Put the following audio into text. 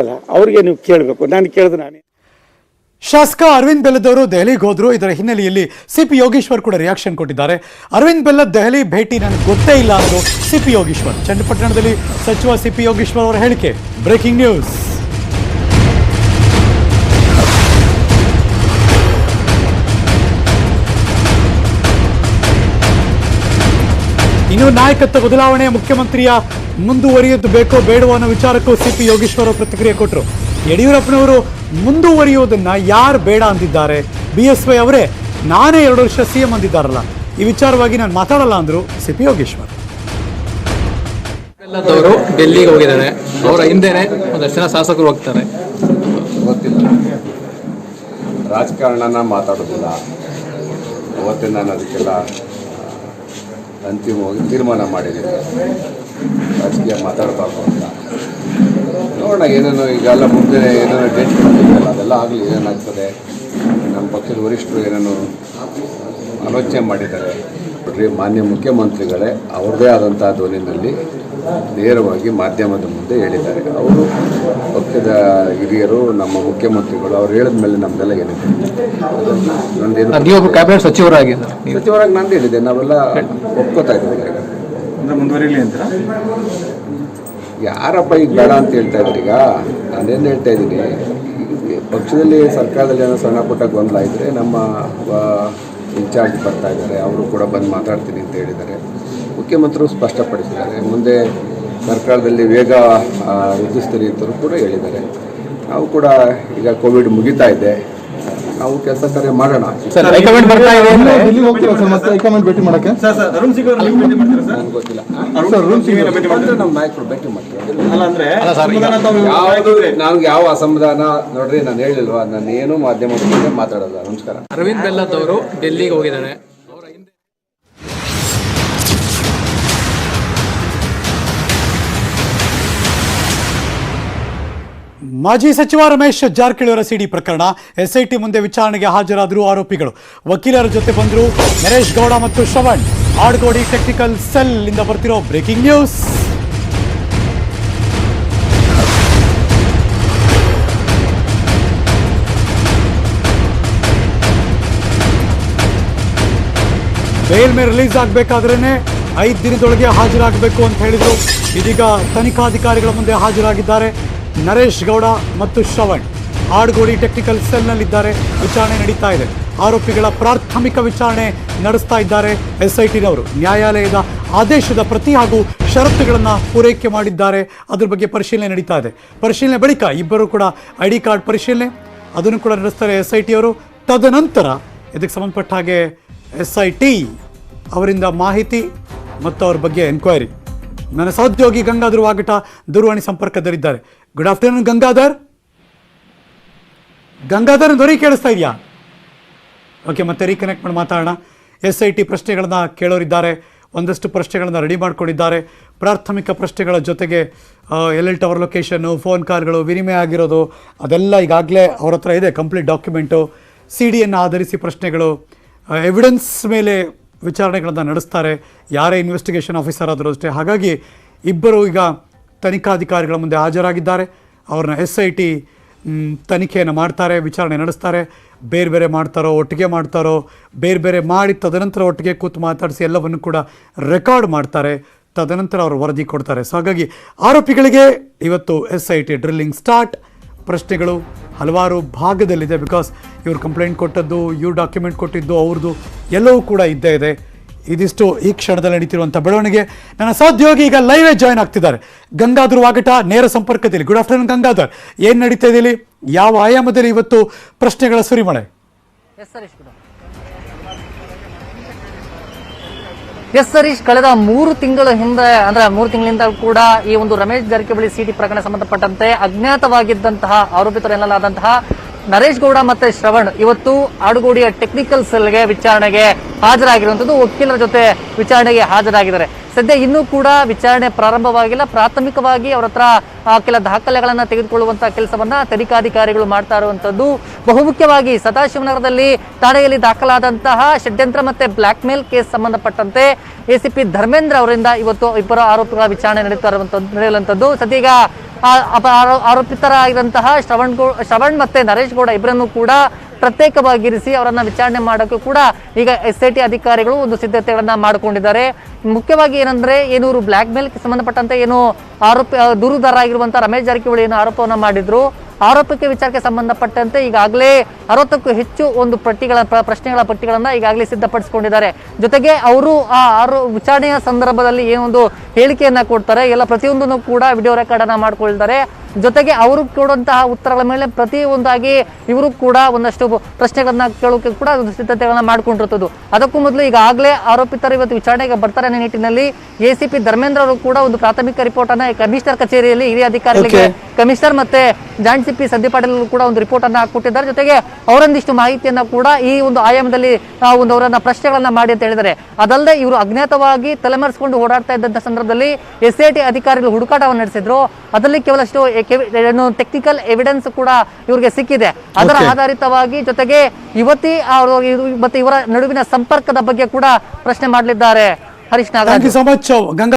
ಅಲ್ಲ, ಅವ್ರಿಗೆ ನೀವು ಕೇಳಬೇಕು. ನಾನು ಕೇಳಿದ್ರೆ ನಾನೇ. ಶಾಸಕ ಅರವಿಂದ್ ಬೆಲ್ಲದವರು ದೆಹಲಿಗೆ ಹೋದ್ರು. ಇದರ ಹಿನ್ನೆಲೆಯಲ್ಲಿ ಸಿ ಪಿ ಯೋಗೇಶ್ವರ್ ಕೂಡ ರಿಯಾಕ್ಷನ್ ಕೊಟ್ಟಿದ್ದಾರೆ. ಅರವಿಂದ್ ಬೆಲ್ಲದ್ ದೆಹಲಿ ಭೇಟಿ ನನಗೆ ಗೊತ್ತೇ ಇಲ್ಲ ಅನ್ನೋದು ಸಿ ಪಿ ಯೋಗೇಶ್ವರ್. ಚನ್ನಪಟ್ಟಣದಲ್ಲಿ ಸಚಿವ ಸಿಪಿ ಯೋಗೇಶ್ವರ್ ಅವರ ಹೇಳಿಕೆ. ಬ್ರೇಕಿಂಗ್ ನ್ಯೂಸ್ ಇನ್ನು ನಾಯಕತ್ವ ಬದಲಾವಣೆ ಮುಖ್ಯಮಂತ್ರಿಯ ಮುಂದುವರಿಯೋದು ಬೇಕೋ ಬೇಡವೋ ಅನ್ನೋ ವಿಚಾರಕ್ಕೂ ಸಿಪಿ ಯೋಗೇಶ್ವರ ಪ್ರತಿಕ್ರಿಯೆ ಕೊಟ್ಟರು ಯಡಿಯೂರಪ್ಪನವರು ಮುಂದುವರಿಯೋದನ್ನ ಯಾರು ಬೇಡ ಅಂದಿದ್ದಾರೆ? ಬಿ ಎಸ್ ವೈ ಅವರೇ ನಾನೇ ಎರಡು ವರ್ಷ ಸಿ ಎಂ ಅಂದಿದ್ದಾರಲ್ಲ ಈ ವಿಚಾರವಾಗಿ ನಾನು ಮಾತಾಡಲ್ಲ ಅಂದ್ರು ಸಿಪಿ ಯೋಗೇಶ್ವರ್. ಎಲ್ಲದವರು ಡೆಲ್ಲಿಗೆ ಹೋಗಿದ್ದಾರೆ. ಅವರ ಹಿಂದೆನೆ ಒಂದಷ್ಟು ಜನ ಶಾಸಕರು ಹೋಗ್ತಾರೆ. ಗೊತ್ತಿಲ್ಲ. ರಾಜಕಾರಣನ ಮಾತಾಡೋದಿಲ್ಲ. ಅವತ್ತಿಂದ ನಾನು ಅದಕ್ಕೆಲ್ಲ ಅಂತಿಮವಾಗಿ ತೀರ್ಮಾನ ಮಾಡಿದ್ದೀನಿ. ರಾಜಕೀಯ ಮಾತಾಡಬಾರ್ದು ಅಂತ. ನೋಡೋಣ, ಏನೇನೋ ಈಗೆಲ್ಲ ಮುಂದೆ ಏನೇನೋ ಡೇಟ್ ಕೊಟ್ಟಿದ್ದಲ್ಲ ಅದೆಲ್ಲ ಆಗಲಿ ಏನೇನಾಗ್ತದೆ ನಮ್ಮ ಪಕ್ಷದ ವರಿಷ್ಠರು ಏನೇನು ಆಲೋಚನೆ ಮಾಡಿದ್ದಾರೆ. ಮಾನ್ಯ ಮುಖ್ಯಮಂತ್ರಿಗಳೇ, ಅವ್ರದ್ದೇ ಆದಂಥ ಧ್ವನಿನಲ್ಲಿ ನೇರವಾಗಿ ಮಾಧ್ಯಮದ ಮುಂದೆ ಹೇಳಿದ್ದಾರೆ. ಅವರು ಪಕ್ಷದ ಹಿರಿಯರು ನಮ್ಮ ಮುಖ್ಯಮಂತ್ರಿಗಳು ಅವ್ರು ಹೇಳಿದ ಮೇಲೆ ನಮ್ದೆಲ್ಲ ಏನಿದೆ? ನಂದೇನು ನೀವೊಬ್ಬ ಕ್ಯಾಬಿನೆಟ್ ಸಚಿವರಾಗಿ ಸಚಿವರಾಗಿ ನಂದು ಹೇಳಿದೆ ನಾವೆಲ್ಲ ಒಪ್ಕೋತಾ ಇದ್ದೀವಿ ಈಗ. ಮುಂದುವರಿಲಿ ಅಂತ ಯಾರಪ್ಪ ಈಗ ಬೇಡ ಅಂತ ಹೇಳ್ತಾ ಇದ್ದಾರೆ ಈಗ. ನಾನೇನು ಹೇಳ್ತಾ ಇದ್ದೀನಿ ಪಕ್ಷದಲ್ಲಿ ಸರ್ಕಾರದಲ್ಲಿ ಏನೋ ಸಣ್ಣ ಪುಟ್ಟ ಗೊಂದಲ ಇದ್ದರೆ ನಮ್ಮ ಇನ್ಚಾರ್ಜ್ ಬರ್ತಾ ಇದ್ದಾರೆ. ಅವರು ಕೂಡ ಬಂದು ಮಾತಾಡ್ತೀನಿ ಅಂತ ಹೇಳಿದ್ದಾರೆ. ಮುಖ್ಯಮಂತ್ರಿಗಳು ಸ್ಪಷ್ಟಪಡಿಸಿದ್ದಾರೆ. ಮುಂದೆ ಸರ್ಕಾರದಲ್ಲಿ ವೇಗ ವೃದ್ಧಿಸ್ತೀರಿ ಅಂತಲೂ ಕೂಡ ಹೇಳಿದ್ದಾರೆ. ನಾವು ಕೂಡ ಈಗ ಕೋವಿಡ್ ಮುಗಿತಾ ಇದೆ. ನಾವು ಕೆಲಸ ಕಾರ್ಯ ಮಾಡೋಣ. ಸರ್ ಹೈಕಮಾಂಡ್ ಬರ್ತಾ ಇದೆ ಡೆಲ್ಲಿ ಹೋಗ್ತೀರಾ ಸರ್ ಮತ್ತೆ ಹೈಕಮಾಂಡ್ ಭೇಟಿ ಮಾಡಕ್ಕೆ? ಸರ್ ಸರ್ ಅರುಣ್ ಸಿಂಗ್ ಅವ್ರು ನೀವು ಯಾವ ಅಸಮಾಧಾನ ನೋಡ್ರಿ ನಾನು ಹೇಳಿಲ್ವಾ ನಾನು ಏನು ಮಾಧ್ಯಮದ ಮುಂದೆ ಮಾತಾಡಲ್ಲ. ನಮಸ್ಕಾರ. ಅರವಿಂದ್ ಬೆಲ್ಲದವರು ಡೆಲ್ಲಿಗೆ ಹೋಗಿದ್ದಾರೆ. ಮಾಜಿ ಸಚಿವ ರಮೇಶ್ ಜಾರಕಿಹೊಳಿ ಅವರ ಸಿಡಿ ಪ್ರಕರಣ, ಎಸ್ಐಟಿ ಮುಂದೆ ವಿಚಾರಣೆಗೆ ಹಾಜರಾದರು ಆರೋಪಿಗಳು. ವಕೀಲರ ಜೊತೆ ಬಂದರು ನರೇಶ್ ಗೌಡ ಮತ್ತು ಶ್ರವಣ್. ಆಡ್ಗೋಡಿ ಟೆಕ್ನಿಕಲ್ ಸೆಲ್ ಇಂದ ಬರ್ತಿರೋ ಬ್ರೇಕಿಂಗ್ ನ್ಯೂಸ್. ಬೇಲ್ ಮೇಲೆ ರಿಲೀಸ್ ಆಗಬೇಕಾದ್ರೇ ಐದು ದಿನದೊಳಗೆ ಹಾಜರಾಗಬೇಕು ಅಂತ ಹೇಳಿದರು. ಇದೀಗ ತನಿಖಾಧಿಕಾರಿಗಳ ಮುಂದೆ ಹಾಜರಾಗಿದ್ದಾರೆ. ನರೇಶ್ ಗೌಡ ಮತ್ತು ಶ್ರವಣ್ ಆಡ್ಗೋಡಿ ಟೆಕ್ನಿಕಲ್ ಸೆಲ್ನಲ್ಲಿದ್ದಾರೆ. ವಿಚಾರಣೆ ನಡೀತಾ ಇದೆ. ಆರೋಪಿಗಳ ಪ್ರಾಥಮಿಕ ವಿಚಾರಣೆ ನಡೆಸ್ತಾ ಇದ್ದಾರೆ. ಎಸ್ಐಟಿನವರು ನ್ಯಾಯಾಲಯದ ಆದೇಶದ ಪ್ರತಿ ಹಾಗೂ ಷರತ್ತುಗಳನ್ನು ಪೂರೈಕೆ ಮಾಡಿದ್ದಾರೆ. ಅದ್ರ ಬಗ್ಗೆ ಪರಿಶೀಲನೆ ನಡೀತಾ ಇದೆ. ಪರಿಶೀಲನೆ ಬಳಿಕ ಇಬ್ಬರು ಕೂಡ ಐ ಡಿ ಕಾರ್ಡ್ ಪರಿಶೀಲನೆ, ಅದನ್ನು ಕೂಡ ನಡೆಸ್ತಾರೆ ಎಸ್ ಐ ಟಿ ಅವರು ತದನಂತರ ಇದಕ್ಕೆ ಸಂಬಂಧಪಟ್ಟ ಹಾಗೆ ಎಸ್ ಐ ಟಿ ಅವರಿಂದ ಮಾಹಿತಿ ಮತ್ತು ಅವ್ರ ಬಗ್ಗೆ ಎನ್ಕ್ವೈರಿ ನನ್ನ ಸಹೋದ್ಯೋಗಿ ಗಂಗಾಧರ್ ವಾಗಟ ದೂರವಾಣಿ ಸಂಪರ್ಕದಲ್ಲಿದ್ದಾರೆ. ಗುಡ್ ಆಫ್ಟರ್ನೂನ್ ಗಂಗಾಧರ್ ಗಂಗಾಧರ್ ಧ್ವನಿ ಕೇಳಿಸ್ತಾ ಇದೆಯಾ? ಓಕೆ ಮತ್ತೆ ರೀಕನೆಕ್ಟ್ ಮಾಡಿ ಮಾತಾಡೋಣ. ಎಸ್ ಐ ಟಿ ಪ್ರಶ್ನೆಗಳನ್ನ ಕೇಳೋರಿದ್ದಾರೆ. ಒಂದಷ್ಟು ಪ್ರಶ್ನೆಗಳನ್ನು ರೆಡಿ ಮಾಡ್ಕೊಂಡಿದ್ದಾರೆ. ಪ್ರಾಥಮಿಕ ಪ್ರಶ್ನೆಗಳ ಜೊತೆಗೆ ಎಲ್ ಟವರ್ ಲೊಕೇಶನ್ನು ಫೋನ್ ಕಾಲ್ಗಳು ವಿನಿಮಯ ಆಗಿರೋದು, ಅದೆಲ್ಲ ಈಗಾಗಲೇ ಅವ್ರ ಹತ್ರ ಇದೆ ಕಂಪ್ಲೀಟ್ ಡಾಕ್ಯುಮೆಂಟು ಸಿ ಡಿಯನ್ನು ಆಧರಿಸಿ ಪ್ರಶ್ನೆಗಳು ಎವಿಡೆನ್ಸ್ ಮೇಲೆ ವಿಚಾರಣೆಗಳನ್ನು ನಡೆಸ್ತಾರೆ. ಯಾರೇ ಇನ್ವೆಸ್ಟಿಗೇಷನ್ ಆಫೀಸರ್ ಆದರೂ ಅಷ್ಟೇ. ಹಾಗಾಗಿ, ಇಬ್ಬರು ಈಗ ತನಿಖಾಧಿಕಾರಿಗಳ ಮುಂದೆ ಹಾಜರಾಗಿದ್ದಾರೆ. ಅವ್ರನ್ನ ಎಸ್ ಐ ಟಿ ತನಿಖೆಯನ್ನು ಮಾಡ್ತಾರೆ, ವಿಚಾರಣೆ ನಡೆಸ್ತಾರೆ. ಬೇರೆ ಬೇರೆ ಮಾಡ್ತಾರೋ, ಒಟ್ಟಿಗೆ ಮಾಡ್ತಾರೋ, ಬೇರೆ ಬೇರೆ ಮಾಡಿ ತದನಂತರ ಒಟ್ಟಿಗೆ ಕೂತು ಮಾತಾಡಿಸಿ ಎಲ್ಲವನ್ನು ಕೂಡ ರೆಕಾರ್ಡ್ ಮಾಡ್ತಾರೆ. ತದನಂತರ ಅವರು ವರದಿ ಕೊಡ್ತಾರೆ. ಸೊ, ಹಾಗಾಗಿ ಆರೋಪಿಗಳಿಗೆ ಇವತ್ತು S I T drilling start. ಪ್ರಶ್ನೆಗಳು ಹಲವಾರು ಭಾಗದಲ್ಲಿದೆ. ಬಿಕಾಸ್ ಇವರು ಕಂಪ್ಲೇಂಟ್ ಕೊಟ್ಟದ್ದು, ಇವ್ರು ಡಾಕ್ಯುಮೆಂಟ್ ಕೊಟ್ಟಿದ್ದು, ಅವ್ರದ್ದು ಎಲ್ಲವೂ ಕೂಡ ಇದ್ದೇ ಇದೆ. ಇದಿಷ್ಟು ಈ ಕ್ಷಣದಲ್ಲಿ ನಡೀತಿರುವಂಥ ಬೆಳವಣಿಗೆ. ನನ್ನ ಸಹೋದ್ಯೋಗಿ ಈಗ ಲೈವೇ ಜಾಯ್ನ್ ಆಗ್ತಿದ್ದಾರೆ. ಗಂಗಾಧರ್ ವಾಗಟ, ನೇರ ಸಂಪರ್ಕದಲ್ಲಿ. Good afternoon Gangadhar. ಏನು ನಡೀತಾ ಇದೆ ಇಲ್ಲಿ? ಯಾವ ಆಯಾಮದಲ್ಲಿ ಇವತ್ತು ಪ್ರಶ್ನೆಗಳ ಸುರಿಮಳೆ? ಎಸ್ ಸರೀಶ್ ಕಳೆದ ಮೂರು ತಿಂಗಳ ಹಿಂದೆ, ಅಂದ್ರೆ ಮೂರು ತಿಂಗಳಿಂದ ಕೂಡ ಈ ಒಂದು ರಮೇಶ್ ಜಾರಕಿಹೊಳಿ ಸಿಟಿ ಪ್ರಕರಣ ಸಂಬಂಧಪಟ್ಟಂತೆ ಅಜ್ಞಾತವಾಗಿದ್ದಂತಹ ಆರೋಪಿತರು ಎನ್ನಲಾದಂತಹ ನರೇಶ್ ಗೌಡ ಮತ್ತೆ ಶ್ರವಣ್ ಇವತ್ತು ಆಡುಗೋಡಿಯ ಟೆಕ್ನಿಕಲ್ ಸೆಲ್ಗೆ ವಿಚಾರಣೆಗೆ ಹಾಜರಾಗಿರುವಂತದ್ದು ವಕೀಲರ ಜೊತೆ ವಿಚಾರಣೆಗೆ ಹಾಜರಾಗಿದ್ದಾರೆ. ಸದ್ಯ ಇನ್ನೂ ಕೂಡ ವಿಚಾರಣೆ ಪ್ರಾರಂಭವಾಗಿಲ್ಲ. ಪ್ರಾಥಮಿಕವಾಗಿ ಅವರ ಹತ್ರ ಕೆಲ ದಾಖಲೆಗಳನ್ನು ತೆಗೆದುಕೊಳ್ಳುವಂತಹ ಕೆಲಸವನ್ನ ತನಿಖಾಧಿಕಾರಿಗಳು ಮಾಡ್ತಾ ಇರುವಂತದ್ದು ಬಹುಮುಖ್ಯವಾಗಿ ಸದಾಶಿವನಗರದಲ್ಲಿ ಠಾಣೆಯಲ್ಲಿ ದಾಖಲಾದಂತಹ ಷಡ್ಯಂತ್ರ ಮತ್ತೆ ಬ್ಲಾಕ್ ಮೇಲ್ ಕೇಸ್ ಸಂಬಂಧಪಟ್ಟಂತೆ ಎಸಿಪಿ ಧರ್ಮೇಂದ್ರ ಅವರಿಂದ ಇವತ್ತು ಇಬ್ಬರು ಆರೋಪಿಗಳ ವಿಚಾರಣೆ ನಡೀತಾ ಇರುವಂತದ್ದು ನಡೆಯುವಂತದ್ದು ಸದ್ಯ ಈಗ ಆ, ಅಪ- ಆರೋ- ಆರೋಪಿತರಾಗಿರುವಂತಹ ಶ್ರವಣ್ ಗೌ ಶ್ರವಣ್ ಮತ್ತೆ ನರೇಶ್ ಗೌಡ ಇಬ್ಬರನ್ನು ಕೂಡ ಪ್ರತ್ಯೇಕವಾಗಿರಿಸಿ ಅವರನ್ನ ವಿಚಾರಣೆ ಮಾಡೋಕ್ಕೂ ಕೂಡ ಈಗ ಎಸ್ ಐ ಟಿ ಅಧಿಕಾರಿಗಳು ಒಂದು ಸಿದ್ಧತೆಗಳನ್ನ ಮಾಡಿಕೊಂಡಿದ್ದಾರೆ. ಮುಖ್ಯವಾಗಿ ಏನಂದ್ರೆ, ಏನೂರು ಬ್ಲ್ಯಾಕ್ ಬ್ಲಾಕ್ ಮೇಲ್ ಸಂಬಂಧಪಟ್ಟಂತೆ ಏನು ಆರೋಪಿ ದೂರುದಾರ ಆಗಿರುವಂತಹ ರಮೇಶ್ ಜಾರಕಿಹೊಳಿ ಏನು ಆರೋಪವನ್ನ ಮಾಡಿದ್ರು. ಆರೋಪಕ್ಕೆ ವಿಚಾರಕ್ಕೆ ಸಂಬಂಧಪಟ್ಟಂತೆ ಈಗಾಗಲೇ ಅರವತ್ತಕ್ಕೂ ಹೆಚ್ಚು ಒಂದು ಪಟ್ಟಿಗಳ ಪ್ರ- ಪ್ರಶ್ನೆಗಳ ಪಟ್ಟಿಗಳನ್ನು ಈಗಾಗಲೇ ಸಿದ್ಧಪಡಿಸಿಕೊಂಡಿದ್ದಾರೆ. ಜೊತೆಗೆ ಅವರು ಆ ಆರೋ ವಿಚಾರಣೆಯ ಸಂದರ್ಭದಲ್ಲಿ ಏನೊಂದು ಹೇಳಿಕೆಯನ್ನು ಕೊಡ್ತಾರೆ. ಎಲ್ಲ ಪ್ರತಿಯೊಂದನ್ನು ಕೂಡ ವಿಡಿಯೋ ರೆಕಾರ್ಡನ್ನು ಮಾಡ್ಕೊಳ್ತಾರೆ. ಜೊತೆಗೆ ಅವರು ಕೊಡುವಂತಹ ಉತ್ತರಗಳ ಮೇಲೆ ಪ್ರತಿ ಒಂದಾಗಿ ಇವರು ಕೂಡ ಒಂದಷ್ಟು ಪ್ರಶ್ನೆಗಳನ್ನ ಕೇಳೋಕೆ ಕೂಡ ಸಿದ್ಧತೆಗಳನ್ನ ಮಾಡಿಕೊಂಡಿರ್ತದ್ದು. ಅದಕ್ಕೂ ಮೊದಲು ಈಗಾಗಲೇ ಆರೋಪಿತರು ಇವತ್ತು ವಿಚಾರಣೆಗೆ ಬರ್ತಾರೆ ಅನ್ನೋ ನಿಟ್ಟಿನಲ್ಲಿ ಎಸಿಪಿ ಸಿ ಪಿ ಧರ್ಮೇಂದ್ರ ಅವರು ಕೂಡ ಒಂದು ಪ್ರಾಥಮಿಕ ರಿಪೋರ್ಟ್ ಅನ್ನ ಕಮಿಷನರ್ ಕಚೇರಿಯಲ್ಲಿ ಹಿರಿಯ ಅಧಿಕಾರಿಗಳಿಗೆ ಕಮಿಷನರ್ ಮತ್ತೆ ಜಾಯಿಂಟ್ ಸಿ ಪಿ ಸದ್ಯ ಪಾಟೀಲ್ ಕೂಡ ಒಂದು ರಿಪೋರ್ಟ್ ಅನ್ನ ಕೊಟ್ಟಿದ್ದಾರೆ. ಜೊತೆಗೆ ಅವರೊಂದಿಷ್ಟು ಮಾಹಿತಿಯನ್ನ ಕೂಡ ಈ ಒಂದು ಆಯಾಮದಲ್ಲಿ ಒಂದು ಅವರನ್ನ ಪ್ರಶ್ನೆಗಳನ್ನ ಮಾಡಿ ಅಂತ ಹೇಳಿದ್ದಾರೆ. ಅದಲ್ಲದೆ ಇವರು ಅಜ್ಞಾತವಾಗಿ ತಲೆಮರೆಸಿಕೊಂಡು ಓಡಾಡ್ತಾ ಇದ್ದಂತ ಸಂದರ್ಭದಲ್ಲಿ ಎಸ್ ಐ ಟಿ ಅಧಿಕಾರಿಗಳು ಹುಡುಕಾಟವನ್ನು ನಡೆಸಿದ್ರು. ಅದರಲ್ಲಿ ಕೇವಲಷ್ಟು ಟೆಕ್ನಿಕಲ್ ಎವಿಡೆನ್ಸ್ ಕೂಡ ಇವರಿಗೆ ಸಿಕ್ಕಿದೆ. ಅದರ ಆಧಾರಿತವಾಗಿ ಜೊತೆಗೆ ಯುವತಿ ಅವರು ಮತ್ತೆ ಇವರ ನಡುವಿನ ಸಂಪರ್ಕದ ಬಗ್ಗೆ ಕೂಡ ಪ್ರಶ್ನೆ ಮಾಡಲಿದ್ದಾರೆ. ಹರೀಶ್ ನಾಗರಾಜ್.